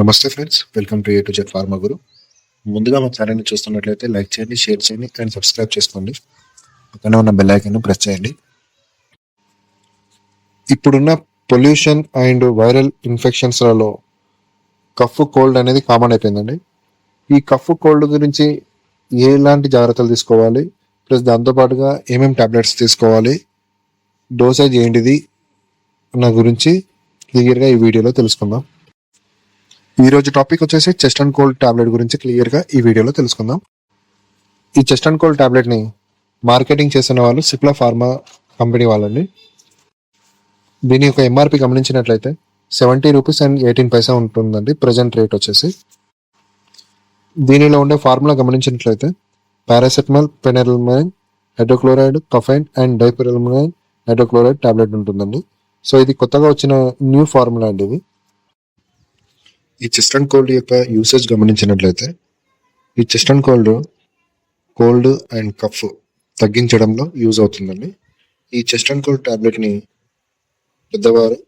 నమస్తే friends welcome to A to Z pharma Guru ముందుగా మా ఛానల్ని చూస్తున్నట్లయితే లైక్ చేయండి షేర్ చేయండి అండ్ సబ్స్క్రైబ్ చేసుకోండి. పక్కనే ఉన్న బెల్ ఐకన్ ప్రెస్ చేయండి. ఇప్పుడున్న పొల్యూషన్ అండ్ వైరల్ ఇన్ఫెక్షన్స్లలో కఫ్ కోల్డ్ అనేది కామన్ అయిపోయిందండి. ఈ కఫ్ కోల్డ్ గురించి ఎలాంటి జాగ్రత్తలు తీసుకోవాలి? ప్లస్ దాంతోపాటుగా ఏమేమి టాబ్లెట్స్ తీసుకోవాలి? డోసేజ్ ఏంటిది? అన్న గురించి క్లియర్గా ఈ వీడియోలో తెలుసుకుందాం. ఈ రోజు టాపిక్ వచ్చేసి చెస్ట్ అండ్ కోల్డ్ టాబ్లెట్ గురించి క్లియర్గా ఈ వీడియోలో తెలుసుకుందాం. ఈ చెస్ట్ అండ్ కోల్డ్ టాబ్లెట్ని మార్కెటింగ్ చేస్తున్న వాళ్ళు సిప్లా ఫార్మా కంపెనీ వాళ్ళండి. దీని యొక్క ఎంఆర్పి గమనించినట్లయితే seventy rupees and eighteen paisa ఉంటుందండి ప్రజెంట్ రేట్ వచ్చేసి. దీనిలో ఉండే ఫార్ములా గమనించినట్లయితే paracetamol phenylephrine hydrochloride caffeine and diphenhydramine hydrochloride tablet ఉంటుందండి. సో ఇది కొత్తగా వచ్చిన న్యూ ఫార్ములా అండి ఇది. ఈ చెస్ట్ అండ్ కోల్డ్ యొక్క యూసేజ్ గమనించినట్లయితే ఈ chest and cold cold and cough తగ్గించడంలో యూజ్ అవుతుందండి. ఈ చెస్ట్ అండ్ కోల్డ్ టాబ్లెట్ని పెద్దవారు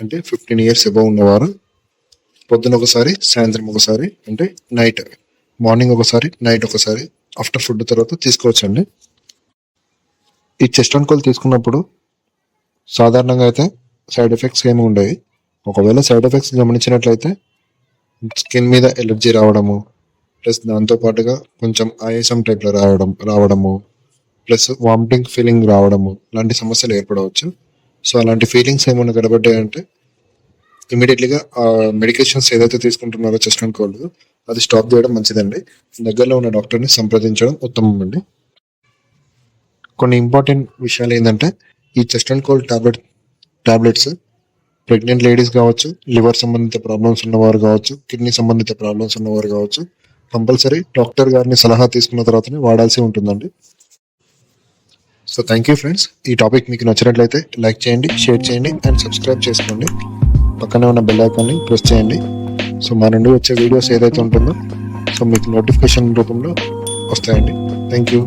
అంటే ఫిఫ్టీన్ ఇయర్స్ ఎబవ్ ఉన్నవారు పొద్దున ఒకసారి సాయంత్రం ఒకసారి అంటే నైట్ మార్నింగ్ ఒకసారి నైట్ ఒకసారి ఆఫ్టర్ ఫుడ్ తర్వాత తీసుకోవచ్చండి. ఈ చెస్ట్ అండ్ కోల్డ్ తీసుకున్నప్పుడు సాధారణంగా అయితే సైడ్ ఎఫెక్ట్స్ ఏమి ఉండవు ఒకవేళ సైడ్ ఎఫెక్ట్స్ గమనించినట్లయితే స్కిన్ మీద ఎలర్జీ రావడము ప్లస్ దాంతో పాటుగా కొంచెం ఆయాసం టైప్లో రావడం రావడము ప్లస్ వామిటింగ్ ఫీలింగ్ రావడము లాంటి సమస్యలు ఏర్పడవచ్చు. సో అలాంటి ఫీలింగ్స్ ఏమైనా కనబడ్డాయంటే ఇమీడియట్లీగా ఆ మెడికేషన్స్ ఏదైతే తీసుకుంటున్నారో చెస్ట్ అండ్ కోల్డ్ అది స్టాప్ చేయడం మంచిదండి. దగ్గరలో ఉన్న డాక్టర్ని సంప్రదించడం ఉత్తమం అండి. కొన్ని ఇంపార్టెంట్ విషయాలు ఏంటంటే ఈ chest and cold tablet tablets pregnant ladies కావచ్చు లివర్ సంబంధిత ప్రాబ్లమ్స్ ఉన్నవారు కావచ్చు కిడ్నీ సంబంధిత ప్రాబ్లమ్స్ ఉన్నవారు కావచ్చు కంపల్సరీ డాక్టర్ గారిని సలహా తీసుకున్న తర్వాతనే వాడాల్సి ఉంటుందండి. సో థ్యాంక్ యూ ఫ్రెండ్స్ ఈ టాపిక్ మీకు నచ్చినట్లయితే లైక్ చేయండి షేర్ చేయండి అండ్ సబ్స్క్రైబ్ చేసుకోండి. పక్కనే ఉన్న బెల్ ఐకాన్ని ప్రెస్ చేయండి. సో మా నుండి వచ్చే వీడియోస్ ఏదైతే ఉంటుందో సో మీకు నోటిఫికేషన్ రూపంలో వస్తాయండి. Thank you